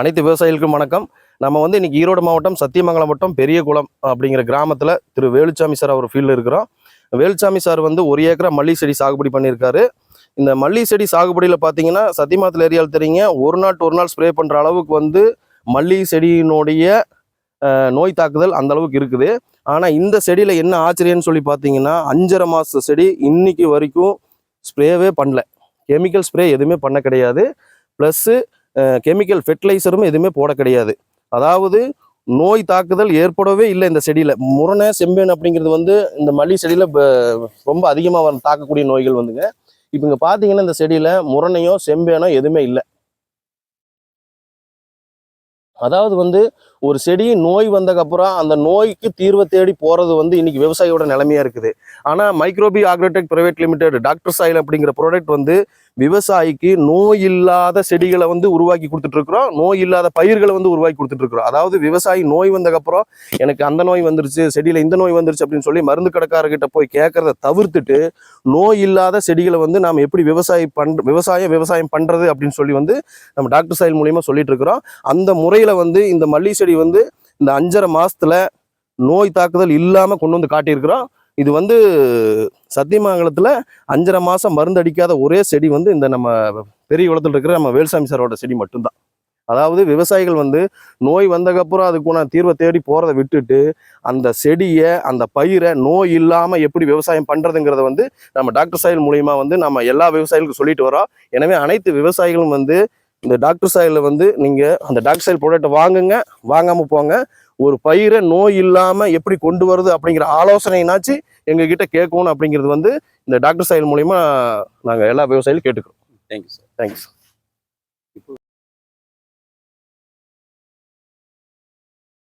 அனைத்து விவசாயிகளுக்கும் வணக்கம். நம்ம வந்து இன்னைக்கு ஈரோடு மாவட்டம் சத்தியமங்கலம் வட்டம் பெரியகுளம் அப்படிங்கிற கிராமத்தில் திரு வேலுச்சாமி சார் அவர் ஃபீல்டில் இருக்கிறோம். வேலுச்சாமி சார் வந்து ஒரு ஏக்கரா மல்லி செடி சாகுபடி பண்ணியிருக்காரு. இந்த மல்லி செடி சாகுபடியில் பார்த்தீங்கன்னா சத்தியமாத்தில் ஏரியாவில் தெரியுங்க ஒரு நாள் ஒரு நாள் ஸ்ப்ரே பண்ணுற அளவுக்கு வந்து மல்லி செடியினுடைய நோய் தாக்குதல் அந்த அளவுக்கு இருக்குது. ஆனால் இந்த செடியில் என்ன ஆச்சரியம்னு சொல்லி பார்த்தீங்கன்னா அஞ்சரை மாத செடி இன்னைக்கு வரைக்கும் ஸ்ப்ரேவே பண்ணல. கெமிக்கல் ஸ்ப்ரே எதுவுமே பண்ண கிடையாது. ப்ளஸ்ஸு கெமிக்கல் ஃபெர்டிலைசரும் எதுவுமே போட கிடையாது. அதாவது நோய் தாக்குதல் ஏற்படவே இல்லை இந்த செடியில். முரணை செம்பேன் அப்படிங்கிறது வந்து இந்த மல்லி செடியில் ரொம்ப அதிகமாக வர தாக்கக்கூடிய நோய்கள் வந்துங்க. இப்போ இங்கே பார்த்தீங்கன்னா இந்த செடியில் முரணையோ செம்பேனோ எதுவுமே இல்லை. அதாவது வந்து ஒரு செடி நோய் வந்ததுக்கப்புறம் அந்த நோய்க்கு தீர்வை தேடி போகிறது வந்து இன்னைக்கு விவசாயியோட நிலமையாக இருக்குது. ஆனால் Microbi Agrotech private limited doctor soil அப்படிங்கிற ப்ராடக்ட் வந்து விவசாயிக்கு நோய் இல்லாத செடிகளை வந்து உருவாக்கி கொடுத்துட்ருக்குறோம் நோய் இல்லாத பயிர்களை வந்து உருவாக்கி கொடுத்துட்ருக்குறோம் அதாவது விவசாயி நோய் வந்ததுக்கப்புறம் எனக்கு அந்த நோய் வந்துருச்சு செடியில் இந்த நோய் வந்துருச்சு அப்படின்னு சொல்லி மருந்து கடைக்காரர்கிட்ட போய் கேட்கறத தவிர்த்துட்டு நோய் இல்லாத செடிகளை வந்து நாம் எப்படி விவசாயி பண்ற விவசாயம் விவசாயம் பண்ணுறது அப்படின்னு சொல்லி வந்து நம்ம டாக்டர் சாயில் மூலியமாக சொல்லிட்டு இருக்கிறோம். அந்த முறையில் வந்து இந்த மல்லி செடி வந்து இந்த அஞ்சரை மாசத்துல நோய் தாக்குதல் இல்லாமல் கொண்டு வந்து காட்டியிருக்கிறோம். இது வந்து சத்தியமங்கலத்தில் அஞ்சரை மாதம் மருந்து அடிக்காத ஒரே செடி வந்து இந்த நம்ம பெரிய குளத்தில் இருக்கிற நம்ம வேல்சாமி சாரோட செடி மட்டும்தான். அதாவது விவசாயிகள் வந்து நோய் வந்ததுக்கப்புறம் அதுக்குள்ள தீர்வை தேடி போகிறத விட்டுட்டு அந்த செடியை அந்த பயிரை நோய் இல்லாமல் எப்படி விவசாயம் பண்ணுறதுங்கிறத வந்து நம்ம டாக்டர் சாயல் மூலியமாக வந்து நம்ம எல்லா விவசாயிகளுக்கும் சொல்லிட்டு வரோம் எனவே அனைத்து விவசாயிகளும் வந்து இந்த டாக்டர் சாயிலில் வந்து நீங்கள் அந்த டாக்டர் சாயில் ப்ராடக்ட்டை வாங்குங்க வாங்காமல் போங்க. ஒரு பயிரை நோய் இல்லாமல் எப்படி கொண்டு வருது அப்படிங்கிற ஆலோசனைனாச்சு எங்ககிட்ட கேட்கணும் அப்படிங்கிறது வந்து இந்த டாக்டர் சாயில் மூலிமா நாங்கள் எல்லா விவசாயிகளும் கேட்டுக்கிறோம். Thank you sir thank you